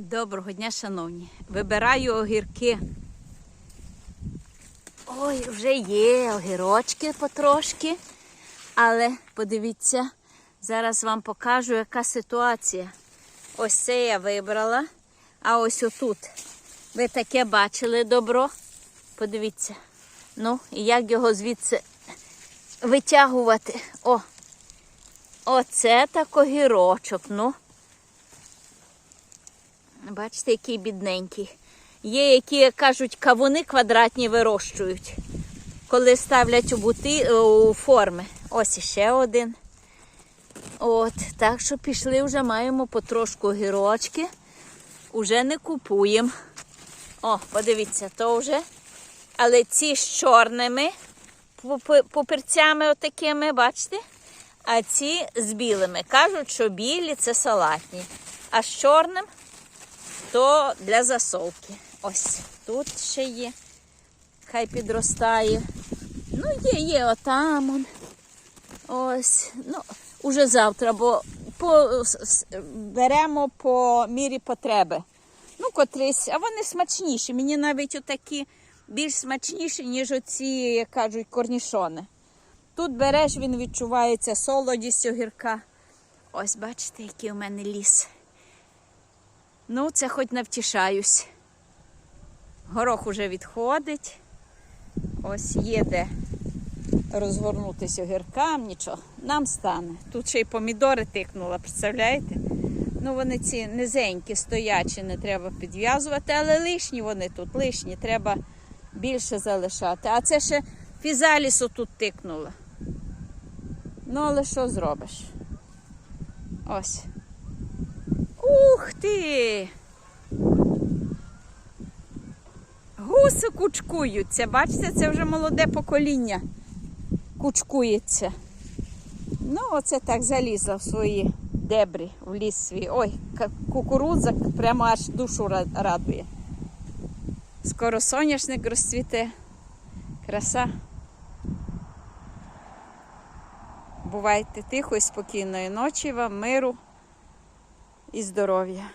Доброго дня, шановні. Вибираю огірки. Ой, вже є огірочки потрошки. Але подивіться, зараз вам покажу, яка ситуація. Ось це я вибрала. А ось отут. Ви таке бачили добро? Подивіться. Ну, і як його звідси витягувати. О! Оце так огірочок. Ну. Бачите, який бідненький. Є, які кажуть, кавуни квадратні вирощують, коли ставлять у бути у форми. Ось іще один. От, так що пішли вже маємо потрошку гірочки. Уже не купуємо. О, подивіться, то вже. Але ці з чорними пупи- пупирцями отакими, бачите? А ці з білими. Кажуть, що білі це салатні. А з чорним то для засолки. Ось тут ще є. Хай підростає. Ну, є, є, отам. Ось. Ну, уже завтра, бо по, беремо по мірі потреби. Ну, котрись, а вони смачніші. Мені навіть отакі більш смачніші, ніж оці, як кажуть, корнішони. Тут береш, він відчувається солодість огірка. Ось, бачите, який у мене ліс. Ну, це хоч навтішаюсь. Горох уже відходить. Ось є де розгорнутися огіркам, нічого. Нам стане. Тут ще й помідори тикнула, представляєте? Ну, вони ці низенькі, стоячі, не треба підв'язувати, але лишні вони тут, лишні, треба більше залишати. А це ще фізалісу тут тикнула. Ну, але що зробиш? Ось. Ух ти! Гуси кучкуються. Бачите, це вже молоде покоління кучкується. Ну, оце так залізла в свої дебрі, в ліс свій. Ой, кукурудза прямо аж душу радує. Скоро соняшник розцвіте. Краса. Бувайте тихої, спокійної ночі вам, миру і здоров'я.